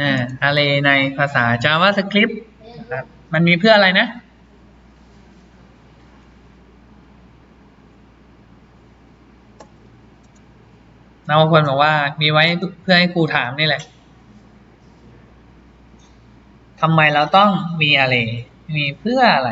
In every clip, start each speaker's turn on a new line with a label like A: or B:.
A: อ่า array ในภาษา JavaScript นะครับมันมีเพื่ออะไรนะเราควรบอกว่ามีไว้เพื่อให้ครูถามนี่แหละทำไมเราต้องมีอะไร มีเพื่ออะไร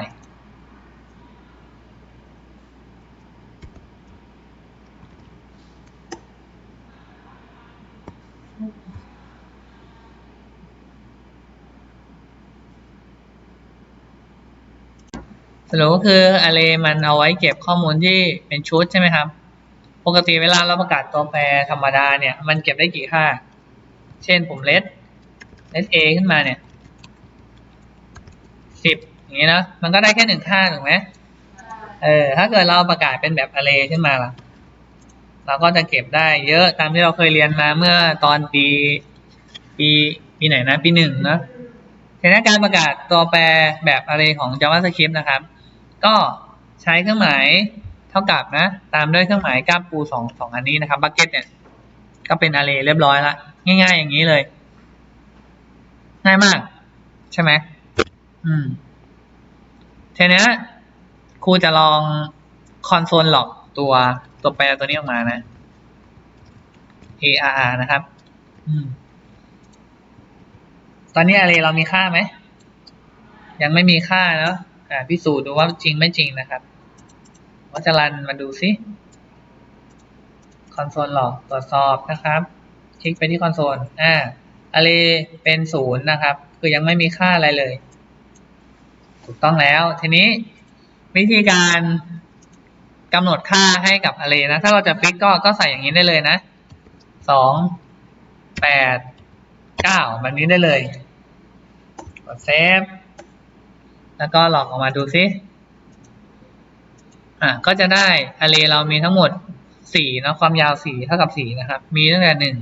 A: สรุปก็คือ array มันเอาไว้เก็บข้อมูลที่เป็นชุดใช่ไหมครับ ปกติเวลาเราประกาศตัวแปรธรรมดาเนี่ย มันเก็บได้กี่ค่า เช่นผมเลสเลส a ขึ้นมาเนี่ยสิบอย่างนี้นะ มันก็ได้แค่หนึ่งค่าถูกไหมเออ ถ้าเกิดเราประกาศเป็นแบบ array ขึ้นมาล่ะ เราก็จะเก็บได้เยอะตามที่เราเคยเรียนมาเมื่อตอนปี ปีปีไหนนะ ปีหนึ่งเนะทีนี้การประกาศตัวแปรแบบ array ของ JavaScript นะครับ ก็ใช้เครื่องหมายเท่ากับนะ ตามด้วยเครื่องหมายกล้ามปูสองสองอันนี้นะครับบักเก็ตเนี่ย ก็เป็น array เรียบร้อยละง่ายๆ อย่างนี้เลย ง่ายมาก ใช่ไหมอืมทีนี้ครูจะลองคอนโซลหลอกตัวตัวแปรตัวนี้ออกมานะ arr นะครับ อืม ตอนนี้ array เรามีค่าไหม ยังไม่มีค่าเนาะ อ่าพิสูจน์ดูว่าจริงไม่จริงนะครับวัชรันมาดูซิคอนโซลหลอกตรวจสอบนะครับ คลิกไปที่คอนโซลอ่า array เป็นศูนย์นะครับ คือยังไม่มีค่าอะไรเลย ถูกต้องแล้ว ทีนี้วิธีการกำหนดค่าให้กับ array นะ ถ้าเราจะฟิกก็ก็ใส่อย่างนี้ได้เลยนะสองแปดเก้าแบบนี้ได้เลย กดเซฟ แล้วก็หลอกออกมาดูซิอะก็จะได้ array เรามีทั้งหมดสี่นะความยาวสี่เท่ากับสี่นะครับ มีตั้งแต่หนึ่ง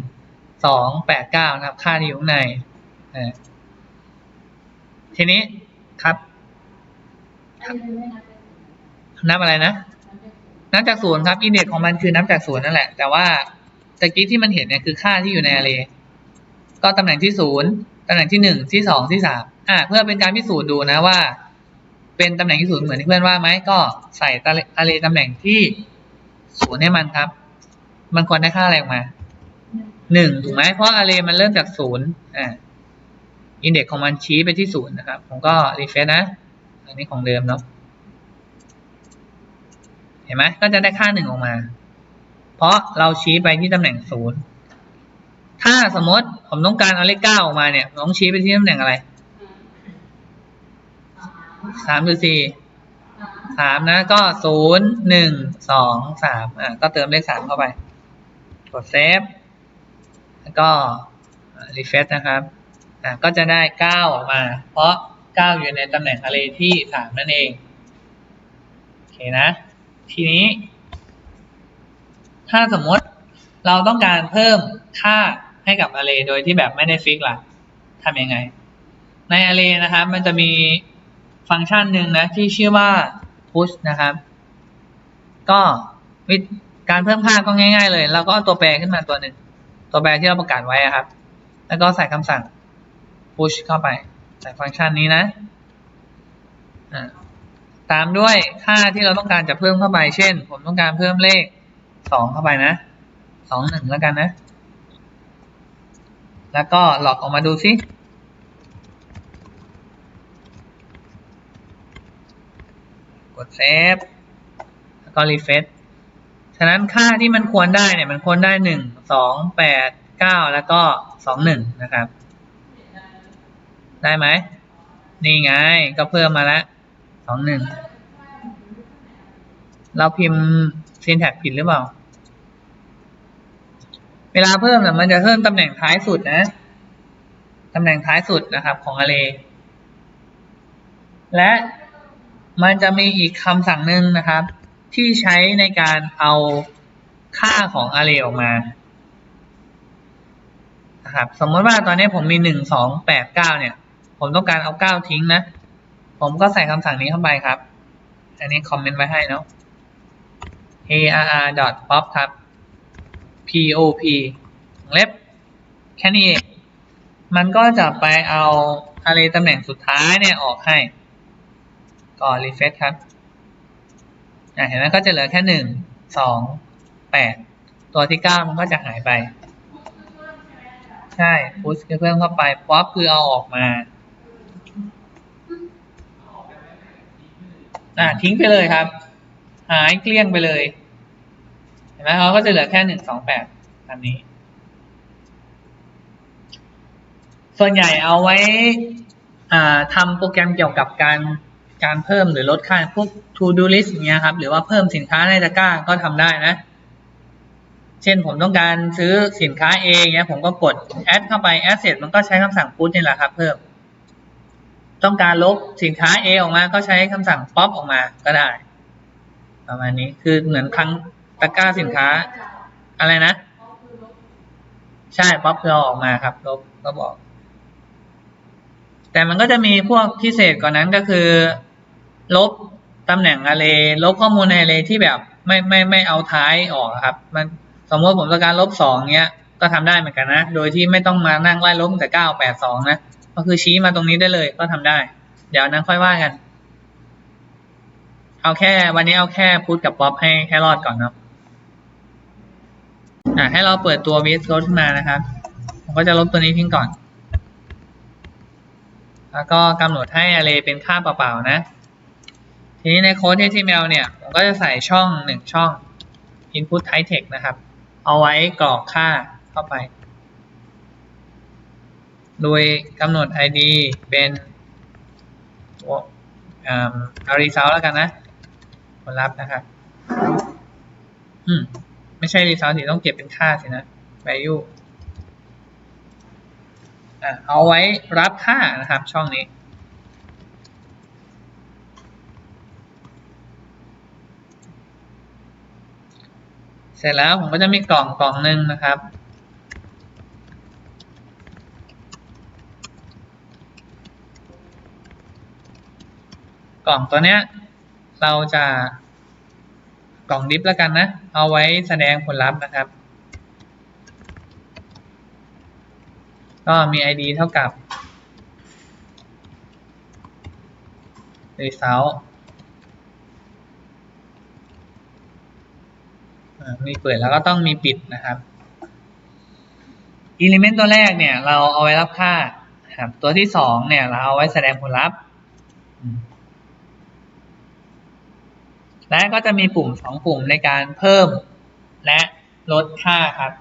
A: สองแปดเก้านะครับ ค่าที่อยู่ข้างในอ่าทีนี้ครับนับอะไรนะนับจากศูนย์ครับอินเด็กของมันคือนับจากศูนย์นั่นแหละ แต่ว่าตะกี้ที่มันเห็นเนี่ยคือค่าที่อยู่ใน array ก็ตำแหน่งที่ศูนย์ตำแหน่งที่หนึ่งที่สองที่สามอ่าเพื่อเป็นการพิสูจน์ดูนะว่า เป็นตำแหน่งที่ศูนย์เหมือนที่เพื่อนว่าไหมก็ใส่ตะอารีตำแหน่งที่ศูนย์ให้มันครับ มันควรได้ค่าอะไรออกมาหนึ่งถูกไหมเพราะอารีมันเริ่มจากศูนย์อ่าอินเด็กของมันชี้ไปที่ศูนย์นะครับ ผมก็รีเฟรชนะ อันนี้ของเดิมเนาะเห็นไหมก็จะได้ค่าหนึ่งออกมา เพราะเราชี้ไปที่ตำแหน่งศูนย์ถ้าสมมติผมต้องการเอาเลขเก้าออกมาเนี่ยผมต้องชี้ไปที่ตำแหน่งอะไร สามหรือสี่สามนะ ก็ศูนย์หนึ่งสองสามอะก็เติมเลขสามเข้าไป กดเซฟแล้วก็รีเฟซนะครับอะก็จะได้เก้าออกมา เพราะเก้าอยู่ในตำแหน่งอะไรที่สามนั่นเองโอเคนะ ทีนี้ ถ้าสมมติเราต้องการเพิ่มค่าให้กับ array โดยที่แบบไม่ได้ฟิกล่ะทำยังไง ใน array นะครับ มันจะมี ฟังก์ชันหนึ่งนะที่ชื่อว่า push นะครับ ก็วิธีการเพิ่มค่าก็ง่าย ๆ เลยเราก็เอาตัวแปรขึ้นมาตัวหนึ่งตัวแปรที่เราประกาศไว้ครับ แล้วก็ใส่คำสั่ง push เข้าไปใส่ฟังก์ชันนี้นะตามด้วยค่าที่เราต้องการจะเพิ่มเข้าไป เช่น ผมต้องการเพิ่มเลขสองเข้าไปนะสองหนึ่งแล้วกันนะ แล้วก็หลอกออกมาดูซิ ดเซฟแล้วก็รีเฟซฉะนั้นค่าที่มันควรได้เนี่ย มันควรได้หนึ่งสองแปดเก้าแล้วก็สองหนึ่งนะครับ ได้ไหมนี่ไง ก็เพิ่มมาแล้วสองหนึ่งเราพิมพ์ syntax ผิดหรือเปล่า เวลาเพิ่มเนี่ยมันจะเพิ่มตำแหน่งท้ายสุดนะ ตำแหน่งท้ายสุดนะครับของ array และ มันจะมีอีกคำสั่งหนึ่งนะครับ ที่ใช้ในการเอาค่าของ array ออกมานะครับสมมติว่าตอนนี้ผมมีหนึ่งสองแปดเก้าเนี่ย ผมต้องการเอาเก้าทิ้งนะ ผมก็ใส่คำสั่งนี้เข้าไปครับ อันนี้คอมเมนต์ไว้ให้เนาะ arr pop ครับ pop เล็บแค่นี้เองมันก็จะไปเอา array ตำแหน่งสุดท้ายเนี่ยออกให้ ก่อน refresh ครับเห็นไหมก็จะเหลือแค่หนึ่งสองแปดตัวที่เก้ามันก็จะหายไป ใช่ push คือเพิ่มเข้าไป pop คือเอาออกมาอะทิ้งไปเลยครับ หายเกลี้ยงไปเลย เห็นไหมเขาก็จะเหลือแค่หนึ่งสองแปดอันนี้ ส่วนใหญ่เอาไว้อ่าทำโปรแกรมเกี่ยวกับการ การเพิ่มหรือลดค่าพวก to do list อย่างเงี้ยครับ หรือว่าเพิ่มสินค้าในตะกร้าก็ทำได้นะ เช่นผมต้องการซื้อสินค้า A เงี้ยผมก็กด add เข้าไป add เสร็จมันก็ใช้คำสั่ง put นี่แหละครับ เพิ่ม ต้องการลบสินค้า A ออกมา ก็ใช้คำสั่ง pop ออกมาก็ได้ ประมาณนี้คือเหมือนครั้งตะกร้าสินค้าอะไรนะ ใช่ป๊อปคืออออกมาครับ ลบก็บอกแต่มันก็จะมีพวกพิเศษกว่านั้นก็คือ ลบตำแหน่งอะไรลบข้อมูลในอะไรที่แบบไม่ไม่ไม่เอาท้ายออกครับ มันสมมติผมต้องการลบสองเนี้ยก็ทำได้เหมือนกันนะ โดยที่ไม่ต้องมานั่งไล่ลบแต่เก้าแปดสองนะ ก็คือชี้มาตรงนี้ได้เลยก็ทำได้ เดี๋ยวนั้นค่อยว่ากัน เอาแค่ วันนี้เอาแค่พุทกับป๊อปให้ให้รอดก่อนเนาะอะให้เราเปิดตัว VS Code ขึ้นมานะครับผมก็จะลบตัวนี้ทิ้งก่อน แล้วก็กำหนดให้ array เป็นค่าเปล่าๆนะ ทีนี้ในโค้ด HTML เนี่ย ผมก็จะใส่ช่องหนึ่งช่อง input type text นะครับ เอาไว้กรอกค่าเข้าไป โดยกำหนด id เป็นอ result แล้วกันนะ ผลลัพธ์นะครับ อืม ไม่ใช่ result สิต้องเก็บเป็นค่าสินะ value อะเอาไว้รับค่านะครับช่องนี้ เสร็จแล้วผมก็จะมีกล่องกล่องหนึ่งนะครับ กล่องตัวเนี้ยเราจะกล่องดิฟแล้วกันนะ เอาไว้แสดงผลลัพธ์นะครับ ก็มี id เท่ากับ result อ่า มีเปิดแล้วก็ต้องมีปิดนะครับ element ตัวแรกเนี่ย เราเอาไว้รับค่าครับ ตัวที่สองเนี่ย เราเอาไว้แสดงผลลัพธ์และก็จะมีปุ่มสองปุ่มในการเพิ่มและลดค่าครับ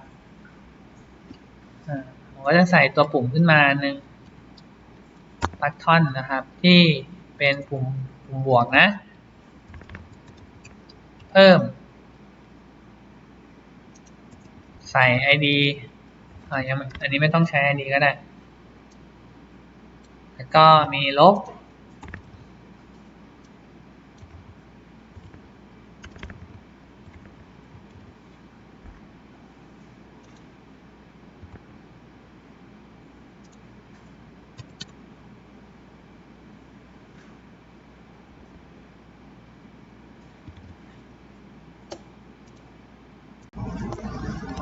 A: ผมก็จะใส่ตัวปุ่มขึ้นมาหนึ่งบัตทอนนะครับ ที่เป็นปุ่มปุ่มบวกนะ เพิ่ม ใส่ id อ่ายังอันนี้ไม่ต้องใช้ id ก็ได้ แล้วก็มีลบ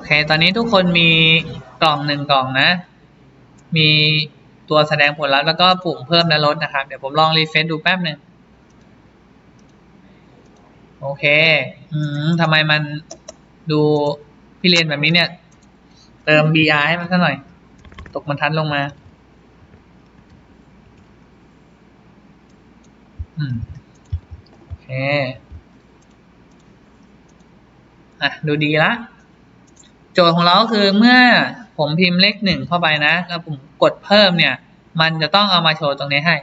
A: เค ตอนนี้ทุกคนมีกล่องหนึ่งกล่องนะ มีตัวแสดงผลลัพธ์แล้วก็ปุ่มเพิ่มและลดนะครับ เดี๋ยวผมลองรีเฟซดูแป๊บหนึ่งโอเค อืมทำไมมันดูพี่เรียนแบบนี้เนี่ย เติม br ให้มันสักหน่อย ตกบรรทัดลงมา อืม โอเค อะ ดูดีละ โจทย์ของเราก็คือเมื่อผมพิมพ์เลขหนึ่งเข้าไปนะ แล้วผมกดเพิ่มเนี่ย มันจะต้องเอามาโชว์ตรงนี้ให้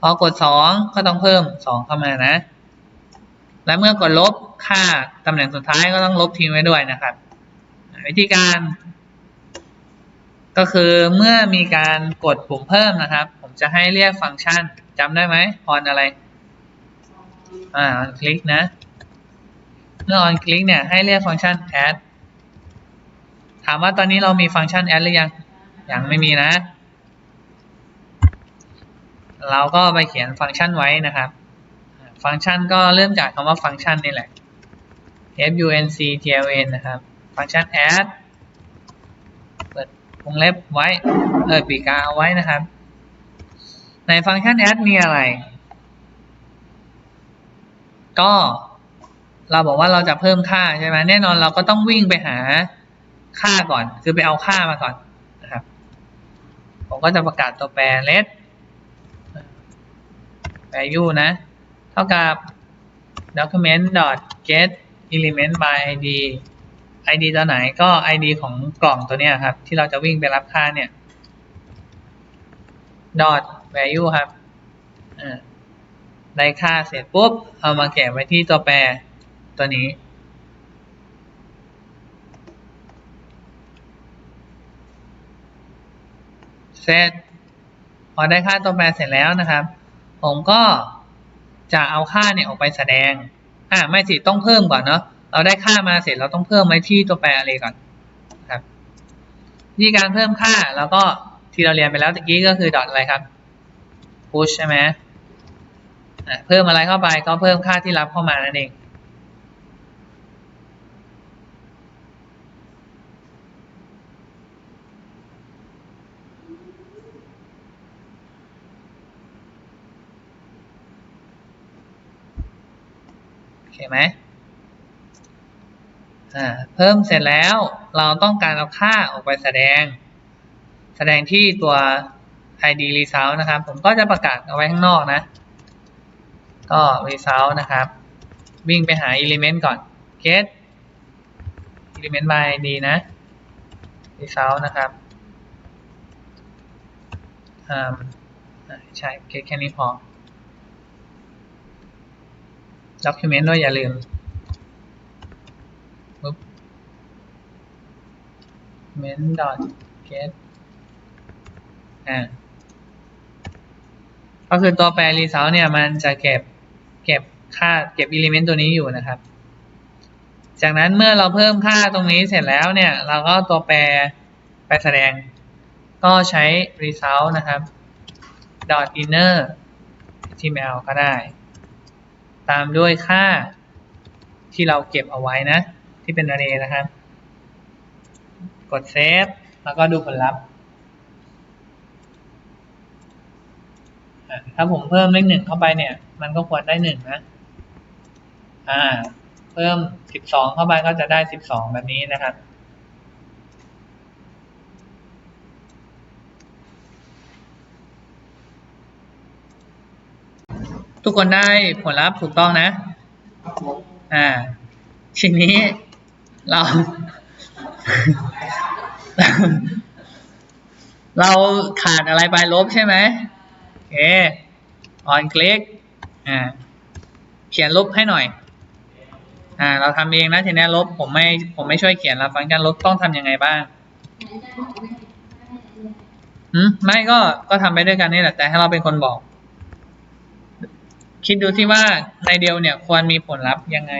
A: พอกดสองก็ต้องเพิ่มสองเข้ามานะ และเมื่อกดลบค่าตำแหน่งสุดท้ายก็ต้องลบทิ้งไว้ด้วยนะครับ วิธีการ ก็คือเมื่อมีการกดปุ่มเพิ่มนะครับ ผมจะให้เรียกฟังก์ชันจำได้ไหมออนอะไร อ่านคลิกนะเมื่อ on คลิกเนี่ยให้เรียกฟังก์ชัน add ถามว่าตอนนี้เรามีฟังก์ชัน add หรือยัง ยังไม่มีนะ เราก็ไปเขียนฟังก์ชันไว้นะครับ ฟังก์ชันก็เริ่มจากคำว่าฟังก์ชันนี่แหละ f u n c t l n นะครับ ฟังก์ชัน add เปิดวงเล็บไว้ เออปีกาเอาไว้นะครับ ในฟังก์ชัน add มีอะไร ก็เราบอกว่าเราจะเพิ่มค่าใช่ไหมแน่นอนเราก็ต้องวิ่งไปหา ค่าก่อน คือไปเอาค่ามาก่อนนะครับผมก็จะประกาศตัวแปร let value นะ เท่ากับ document dot get element by id id ตัวไหนก็ id ของกล่องตัวเนี้ยครับ ที่เราจะวิ่งไปรับค่าเนี่ย dot value ครับได้ค่าเสร็จปุ๊บ เอามาเก็บไว้ที่ตัวแปรตัวนี้ เสร็จ พอได้ค่าตัวแปรเสร็จแล้วนะครับ ผมก็จะเอาค่าเนี่ยออกไปแสดง อ่าไม่สิต้องเพิ่มก่อนเนาะ เราได้ค่ามาเสร็จเราต้องเพิ่มไว้ที่ตัวแปรอะไรก่อนครับวิธีการเพิ่มค่าแล้วก็ที่เราเรียนไปแล้วตะกี้ก็คือดอทอะไรครับ push ใช่ไหมเพิ่มอะไรเข้าไปก็เพิ่มค่าที่รับเข้ามานั่นเอง ไหมอ่าเพิ่มเสร็จแล้วเราต้องการเอาค่าออกไปแสดง แสดงที่ตัว id result นะครับ ผมก็จะประกาศเอาไว้ข้างนอกนะ ก็ result นะครับ วิ่งไปหา element ก่อน get element by id นะ result นะครับอ่าอ่าใช่ get แค่นี้พอ document ด้วยอย่าลืมปุ๊บ document dot get อ่าก็คือตัวแปร result เนี่ยมันจะเก็บเก็บค่าเก็บ element ตัวนี้อยู่นะครับ จากนั้นเมื่อเราเพิ่มค่าตรงนี้เสร็จแล้วเนี่ย เราก็ตัวแปรไปแสดง ก็ใช้ result นะครับ dot inner html ก็ได้ ตามด้วยค่าที่เราเก็บเอาไว้นะ ที่เป็น array นะครับ กดเซฟแล้วก็ดูผลลัพธ์ถ้าผมเพิ่มเลขหนึ่งเข้าไปเนี่ย มันก็ควรได้หนึ่งนะ อ่า เพิ่มสิบสองเข้าไปก็จะได้สิบสองแบบนี้นะครับ ทุกคนได้ผลลัพธ์ถูกต้องนะ อ่า ทีนี้เรา เราขาดอะไรไปลบใช่ไหมโอเค on click อ่า เขียนลบให้หน่อย อ่า เราทำเองนะ ทีนี้ลบผมไม่ ผมไม่ช่วยเขียนแล้วฟังก์ชันลบต้องทำยังไงบ้างอืมไม่ก็ ก็ทำไปด้วยกันนี่แหละ แต่ให้เราเป็นคนบอก คิดดูที่ว่าในเดียวเนี่ยควรมีผลลัพธ์ยังไง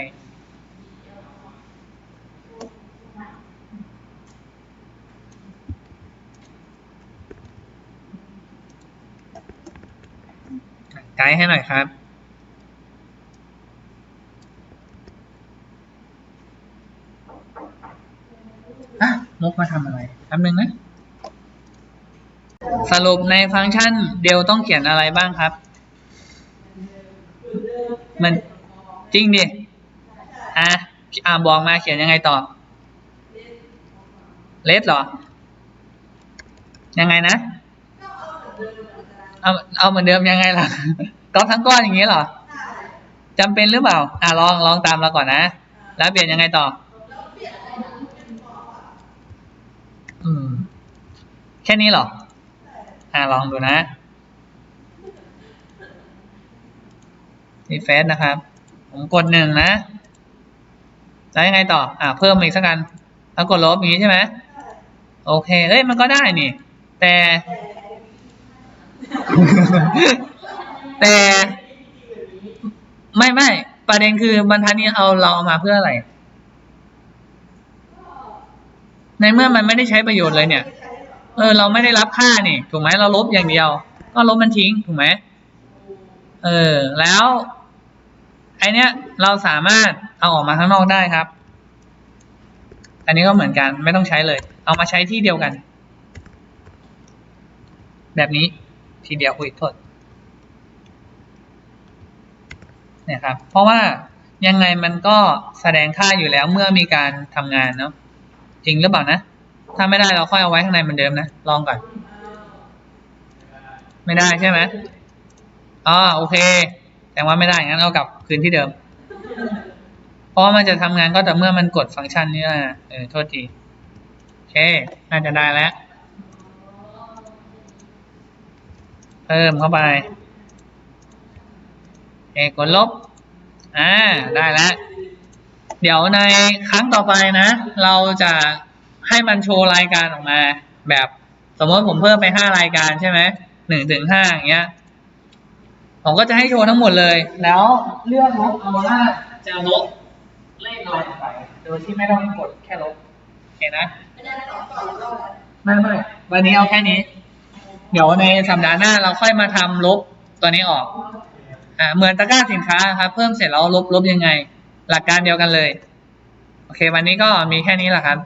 A: ไกด์ให้หน่อยครับอะมุกมาทำอะไรแป๊บนึงนะ สรุปในฟังก์ชันเดียวต้องเขียนอะไรบ้างครับ มันจริงดิอะอ่าบอกมาเขียนยังไงต่อเลสเหรอ ยังไงนะ เอาเอาเหมือนเดิมยังไงล่ะก๊อปทั้งก้อนอย่างนี้เหรอจำเป็นหรือเปล่า อะลองลองตามเราก่อนนะ แล้วเปลี่ยนยังไงต่อ อืม แค่นี้เหรอ อะลองดูนะ รีเฟซนะครับ ผมกดหนึ่งนะแล้วยังไงต่อ อ่า เพิ่มอีกสักกันแล้วกดลบอย่างนี้ใช่ไหมโอเค เอ้ย มันก็ได้นี่ แต่ แต่ไม่ไม่ประเด็นคือบรรทัดนี้เอาเราเอามาเพื่ออะไร ในเมื่อมันไม่ได้ใช้ประโยชน์เลยเนี่ย เออ เราไม่ได้รับค่านี่ ถูกไหมเราลบอย่างเดียว ก็ลบมันทิ้ง ถูกไหมเออ แล้ว ไอเนี้ยเราสามารถเอาออกมาข้างนอกได้ครับ อันนี้ก็เหมือนกันไม่ต้องใช้เลย เอามาใช้ที่เดียวกัน แบบนี้ทีเดียวอุ้ยโทษเนี่ยครับ เพราะว่ายังไงมันก็แสดงค่าอยู่แล้วเมื่อมีการทำงานเนาะจริงหรือเปล่านะ ถ้าไม่ได้เราค่อยเอาไว้ข้างในเหมือนเดิมนะ ลองก่อน ไม่ได้ใช่ไหมอ๋อโอเค แต่ว่าไม่ได้งั้นเอากลับคืนที่เดิม เพราะมันจะทำงานก็แต่เมื่อมันกดฟังก์ชันนี้นะเออโทษทีโอเค น่าจะได้แล้ว เพิ่มเข้าไปเอกดลบ อ่า ได้แล้ว เดี๋ยวในครั้งต่อไปนะ เราจะให้มันโชว์รายการออกมา แบบสมมติผมเพิ่มไปห้ารายการใช่ไหมหนึ่งถึงห้าอย่างเงี้ย ผมก็จะให้โชว์ทั้งหมดเลย แล้วเลือกลบเอาว่าจะลบเลขอะไรออกไป โดยที่ไม่ต้องกดแค่ลบโอเคนะ ไม่ไม่วันนี้เอาแค่นี้ เดี๋ยวในสัปดาห์หน้าเราค่อยมาทำลบตัวนี้ออก อ่า เหมือนตะกร้าสินค้าครับ เพิ่มเสร็จแล้วลบลบยังไง หลักการเดียวกันเลย โอเค วันนี้ก็มีแค่นี้แหละครับ